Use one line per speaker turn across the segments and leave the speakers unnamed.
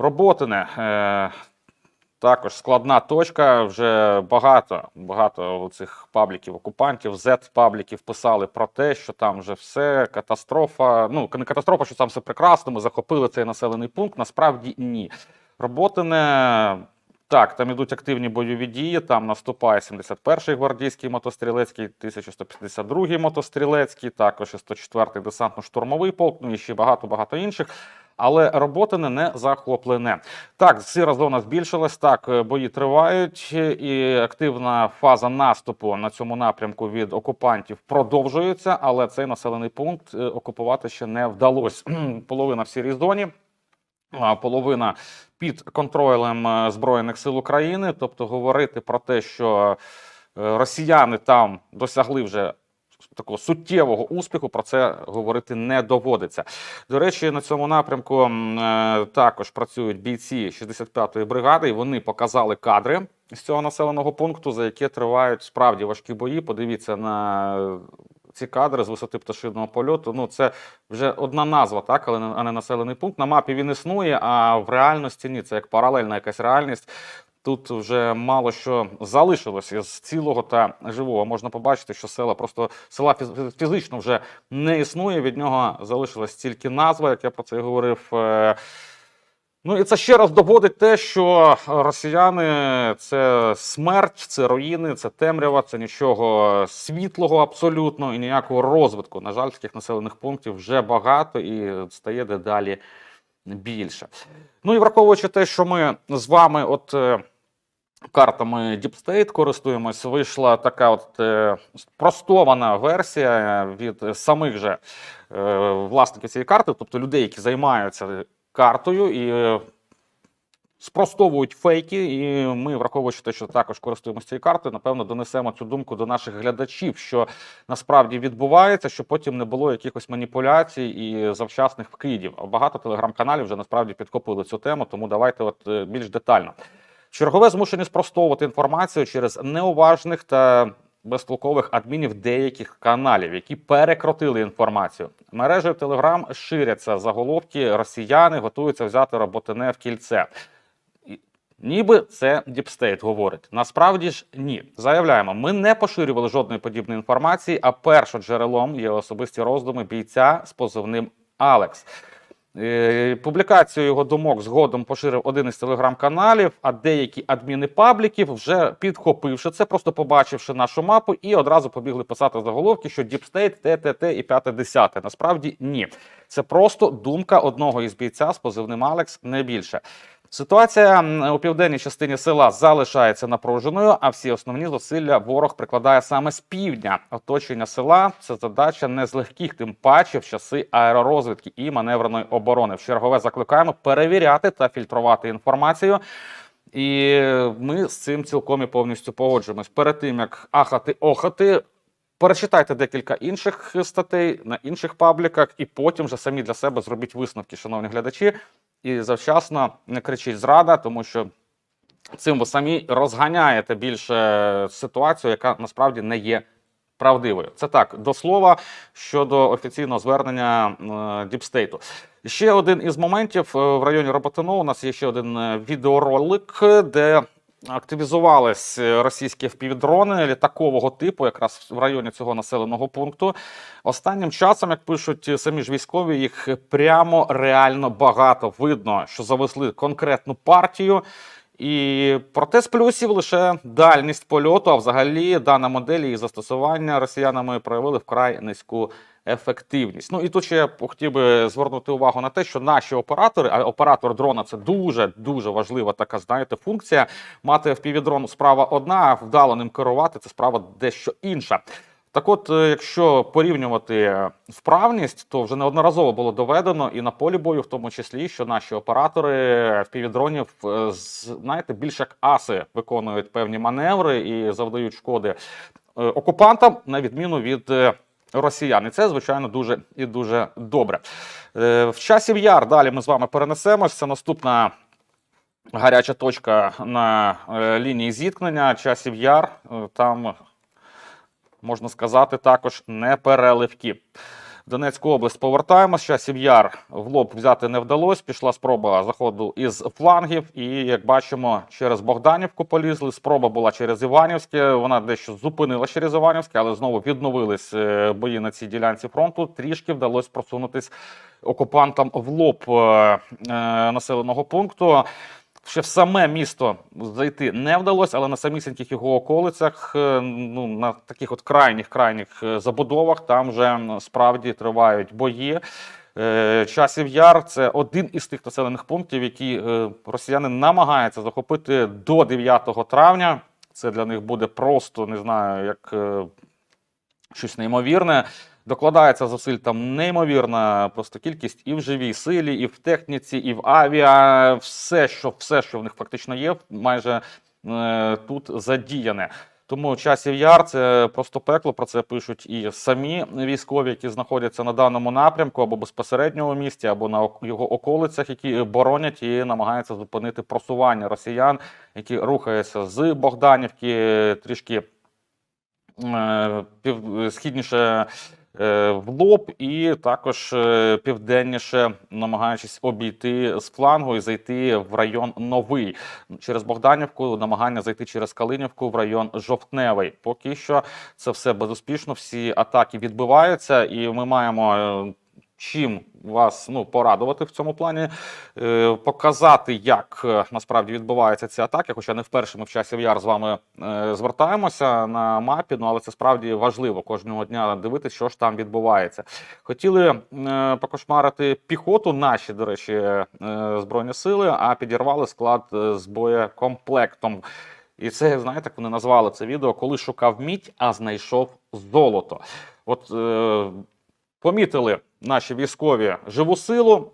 Роботине. Е, також складна точка. Вже багато багато цих пабліків окупантів, Z-пабліків писали про те, що там вже все катастрофа. Ну не катастрофа, що там все прекрасно. Ми захопили цей населений пункт. Насправді ні. Роботине. Так, там ідуть активні бойові дії. Там наступає 71-й гвардійський мотострілецький, 1152-й мотострілецький, також і 104-й десантно-штурмовий полк, ну і ще багато багато інших. Але роботине не захоплене. Так, сіра зона збільшилась. Так, е, бої тривають, і активна фаза наступу на цьому напрямку від окупантів продовжується. Але цей населений пункт е, окупувати ще не вдалося. Половина в сірій зоні. Половина під контролем е, Збройних сил України, тобто говорити про те, що росіяни там досягли вже такого суттєвого успіху, про це говорити не доводиться. До речі, на цьому напрямку е, також працюють бійці 65-ї бригади, і вони показали кадри з цього населеного пункту, за які тривають справді важкі бої. Подивіться на ці кадри з висоти пташиного польоту. Ну, це вже одна назва, так, але а не населений пункт. На мапі він існує, а в реальності ні. Це як паралельна якась реальність. Тут вже мало що залишилось із цілого та живого. Можна побачити, що села просто села фіз- фізично вже не існує. Від нього залишилась тільки назва, як я про це говорив. Е, Ну і це ще раз доводить те, що росіяни це смерть, це руїни, це темрява, це нічого світлого абсолютно і ніякого розвитку. На жаль, таких населених пунктів вже багато і стає дедалі більше. Ну і враховуючи те, що ми з вами, от. е, Картами Deep State користуємось. Вийшла така от е, спростована версія від самих же е, власників цієї карти, тобто людей, які займаються картою і спростовують фейки. І ми, враховуючи те, що також користуємося цією картою, напевно, донесемо цю думку до наших глядачів, що насправді відбувається, щоб потім не було якихось маніпуляцій і завчасних вкидів. Багато телеграм-каналів вже насправді підкопили цю тему, тому давайте от е, більш детально. Чергове змушені спростовувати інформацію через неуважних та безтолкових адмінів деяких каналів, які перекрутили інформацію. Мережею Telegram ширяться заголовки росіяни готуються взяти роботине в кільце. Ніби це Діпстейт говорить. Насправді ж ні. Заявляємо, ми не поширювали жодної подібної інформації, а першоджерелом є особисті роздуми бійця з позивним Алекс. Е, Публікацію його думок згодом поширив один із телеграм-каналів, а деякі адміни пабліків, вже підхопивши це, просто побачивши нашу мапу, і одразу побігли писати заголовки, що Діпстейт, ТТТ і 5-10. Насправді ні. Це просто думка одного із бійця з позивним Алекс, не більше. Ситуація у південній частині села залишається напруженою, а всі основні зусилля ворог прикладає саме з півдня. Оточення села це задача не з легких, тим паче в часи аеророзвідки і маневреної оборони. В чергове закликаємо перевіряти та фільтрувати інформацію. І ми з цим цілком і повністю погоджуємось. Перед тим як ахати охати. Перечитайте декілька інших статей на інших пабліках, і потім вже самі для себе зробіть висновки, шановні глядачі. І завчасно не кричіть зрада, тому що цим ви самі розганяєте більше ситуацію, яка насправді не є правдивою. Це так, до слова щодо офіційного звернення е, Діпстейту. Ще один із моментів е, в районі Роботино. У нас є ще один е, відеоролик, де активізувались е, російські впівдрони літакового типу, якраз в районі цього населеного пункту. Останнім часом, як пишуть самі ж військові, їх прямо реально багато. Видно, що завезли конкретну партію. І проте з плюсів лише дальність польоту, а взагалі дана модель і застосування росіянами проявили вкрай низьку ефективність. Ну і тут ще я хотів би звернути увагу на те, що наші оператори, а оператор дрона це дуже дуже важлива така, знаєте, функція. Мати впівдрон справа одна, а вдало ним керувати це справа дещо інша. Так от, е, якщо порівнювати вправність, то вже неодноразово було доведено і на полі бою, в тому числі, що наші оператори впівдронів, е, знаєте, більш як аси виконують певні маневри і завдають шкоди е, окупантам, на відміну від е, росіян. І це, звичайно, дуже і дуже добре. Е, В часів яр далі ми з вами перенесемось. Це наступна гаряча точка на е, лінії зіткнення. Часів яр. Е, Там можна сказати, також не переливки. Донецьку область повертаємось. Часів яр в лоб взяти не вдалося. Пішла спроба заходу із флангів. І як бачимо, через Богданівку полізли. Спроба була через Іванівське. Вона дещо зупинила через Іванівське, але знову відновились е, бої на цій ділянці фронту. Трішки вдалося просунутись окупантам в лоб е, е, населеного пункту. Ще в саме місто зайти не вдалося, але на самісіньких його околицях, е, ну на таких от крайніх крайніх е, забудовах, там вже справді тривають бої. Е, Часів Яр це один із тих населених пунктів, які росіяни намагаються захопити до 9 травня. Це для них буде просто не знаю, як щось неймовірне. Докладається зусиль там неймовірна просто кількість і в живій силі, і в техніці, і в авіа. Все, що, все, що в них фактично є, майже е, тут задіяне. Тому часів яр це просто пекло. Про це пишуть і самі військові, які знаходяться на даному напрямку, або безпосередньо у місті, або на його околицях, які боронять і намагаються зупинити просування росіян, які рухаються з Богданівки трішки е, пів, східніше в лоб, і також е, південніше, намагаючись обійти з флангу і зайти в район новий через Богданівку, намагання зайти через Калинівку в район Жовтневий. Поки що це все безуспішно. Всі атаки відбиваються, і ми маємо. Чим вас ну порадувати в цьому плані, е, показати, як е, насправді відбуваються ці атаки. Хоча не вперше ми в часі яр з вами е, звертаємося на мапі, ну але це справді важливо кожного дня дивитися, що ж там відбувається. Хотіли покошмарити піхоту, наші, до речі, збройні сили, а підірвали склад з боєкомплектом. І це, знаєте, як вони назвали це відео, коли шукав мідь, а знайшов золото. От е, помітили наші військові живу силу,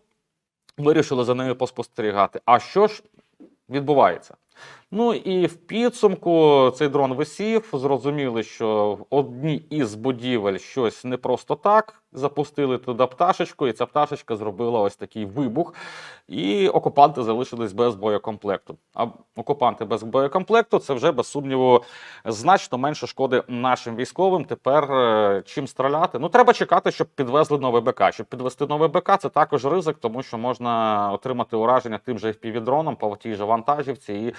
вирішили за нею поспостерігати. А що ж відбувається? Ну і в підсумку цей дрон висів. Зрозуміли, що в одній із будівель щось не просто так. Запустили туди пташечку, і ця пташечка зробила ось такий вибух. І окупанти залишились без боєкомплекту. А окупанти без боєкомплекту це вже без сумніву значно менше шкоди нашим військовим. Тепер е, чим стріляти? Ну треба чекати, щоб підвезли новий БК. Щоб підвести новий БК, це також ризик, тому що можна отримати ураження тим же FPV-дроном по тій же вантажівці і.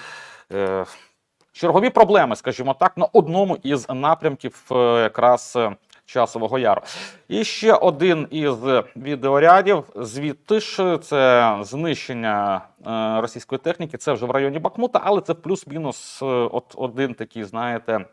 Е, Чергові проблеми, скажімо так, на одному із напрямків е, якраз е, часового яру. І ще один із відеорядів. Звідти ж це знищення е, російської техніки. Це вже в районі Бахмута, але це плюс-мінус е, от один такий, знаєте, е,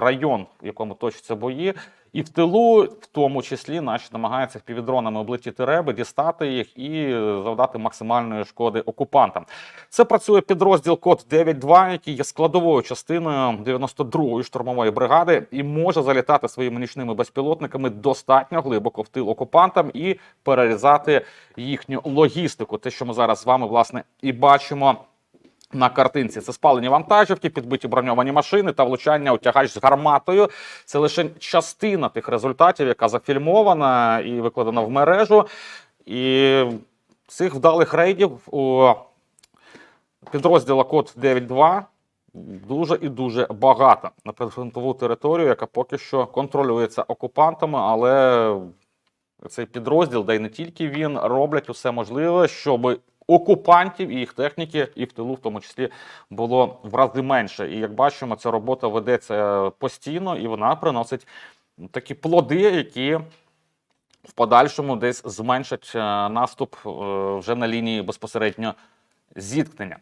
район, в якому точаться бої. І в тилу, в тому числі, наші намагаються півдронами облетіти реби, дістати їх і е, завдати максимальної шкоди окупантам. Це працює підрозділ Код 9.2, який є складовою частиною 92-ї штурмової бригади і може залітати своїми нічними безпілотниками достатньо глибоко в тил окупантам і перерізати їхню логістику. Те, що ми зараз з вами власне і бачимо. На картинці це спалені вантажівки, підбиті броньовані машини та влучання у тягач з гарматою. Це лише частина тих результатів, яка зафільмована і викладена в мережу. І цих вдалих рейдів у підрозділа Код 9.2 дуже і дуже багато на прифронтову територію, яка поки що контролюється окупантами, але цей підрозділ, де й не тільки він, роблять усе можливе, щоб окупантів і їх техніки, і в тилу, в тому числі, було в рази менше. І як бачимо, ця робота ведеться постійно, і вона приносить такі плоди, які в подальшому десь зменшать е, наступ е, вже на лінії безпосередньо зіткнення.